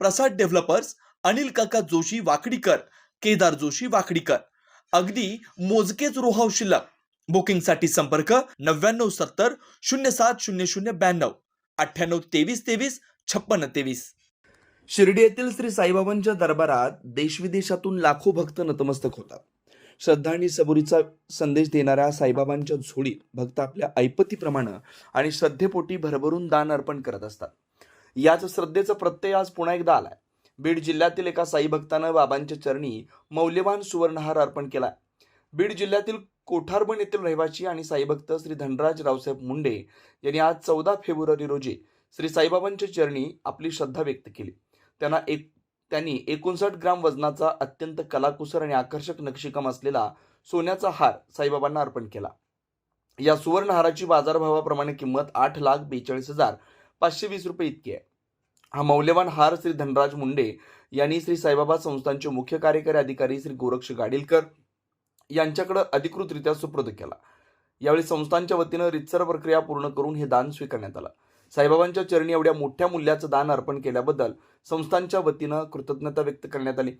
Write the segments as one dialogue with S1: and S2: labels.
S1: प्रसाद developers Anil काका जोशी वाकडीकर केदार जोशी वाकडीकर. अगदी मोजकेच रोहाव शिल्लक. बुकिंगसाठी संपर्क नव्याण्णव सत्तर शून्य सात शून्य शून्य ब्याण्णव. अठ्ठ्याण्णव तेवीस तेवीस छप्पन्न तेवीस. शिर्डी येथील श्री साईबाबांच्या दरबारात देशविदेशातून लाखो भक्त नतमस्तक होतात. श्रद्धा आणि सबुरीचा संदेश देणाऱ्या साईबाबांच्या झोळीत भक्त आपल्या ऐपतीप्रमाणे आणि श्रद्धेपोटी भरभरून दान अर्पण करत असतात. याच श्रद्धेचं प्रत्यय आज पुन्हा एकदा आलाय. बीड जिल्ह्यातील एका साई भक्तानं बाबांच्या चरणी मौल्यवान सुवर्णहार अर्पण केला बीड जिल्ह्यातील कोठारबण येथील रहिवासी आणि साईभक्त श्री धनराज रावसाहेब मुंडे यांनी आज चौदा फेब्रुवारी रोजी श्री साईबाबांच्या चरणी आपली श्रद्धा व्यक्त केली. त्यांना एक त्यांनी एकोणसाठ ग्राम वजनाचा अत्यंत कलाकुसर आणि आकर्षक नक्षीकाम असलेला सोन्याचा हार साईबाबांना अर्पण केला. या सुवर्णहाराची बाजारभावाप्रमाणे किंमत आठ लाख बेचाळीस हजार पाचशे वीस रुपये इतकी आहे. हा मौल्यवान हार श्री धनराज मुंडे यांनी श्री साईबाबा संस्थांचे मुख्य कार्यकारी अधिकारी श्री गोरक्ष गाडीलकर यांच्याकडे अधिकृतरित्या सुपूर्द केला. यावेळी संस्थांच्या वतीनं रितसर प्रक्रिया पूर्ण करून हे दान स्वीकारण्यात आलं. साईबाबांच्या चरणी एवढ्या मोठ्या मूल्याचं दान अर्पण केल्याबद्दल संस्थांच्या वतीनं कृतज्ञता व्यक्त करण्यात आली.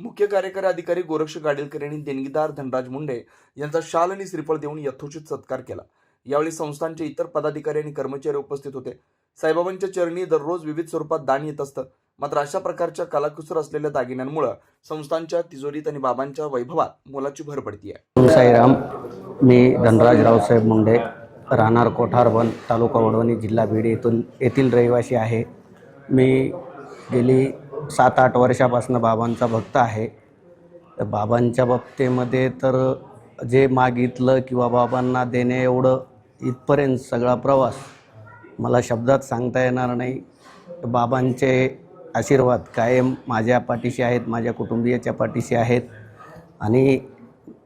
S1: मुख्य कार्यकारी अधिकारी गोरक्ष गाडीलकर यांनी देणगीदार धनराज मुंडे यांचा शाल आणि श्रीफळ देऊन यथोचित सत्कार केला. यावेळी संस्थांचे इतर पदाधिकारी आणि कर्मचारी उपस्थित होते. साईबाबांच्या चरणी दररोज विविध स्वरूपात दान येत असतं. मात्र अशा प्रकारच्या कलाकुसर असलेल्या दागिन्यांमुळे संस्थांच्या तिजोरीत आणि बाबांच्या वैभवात मोलाची भर पडतीये.
S2: आहे साईराम मी धनराज रावसाहेब मुंडे राहणार कोठारवन तालुका वडवणी जिल्हा बीड येथून येथील रहिवासी आहे. मी गेली सात आठ वर्षापासून बाबांचा भक्त आहे. तर बाबांच्या बाबतीमध्ये तर जे मागितलं किंवा बाबांना देणे एवढं इथपर्यंत सगळा प्रवास मला शब्दात सांगता येणार नाही. बाबांचे आशीर्वाद कायम माझ्या पाठीशी आहेत माझ्या कुटुंबियाच्या पाठीशी आहेत. आणि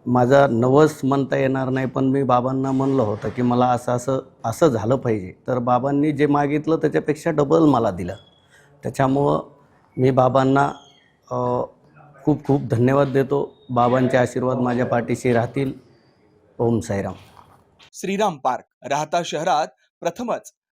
S2: माझा नवस म्हणता येणार नाही पण मी बाबांना म्हणलं होतं की मला असं असं असं झालं पाहिजे. तर बाबांनी जे मागितलं त्याच्यापेक्षा डबल मला दिलं. त्याच्यामुळं मी बाबांना खूप खूप धन्यवाद देतो. बाबांचे आशीर्वाद माझ्या पाठीशी राहतील. ओम साईराम.
S1: श्रीराम पार्क. राहता शहरात प्रथमच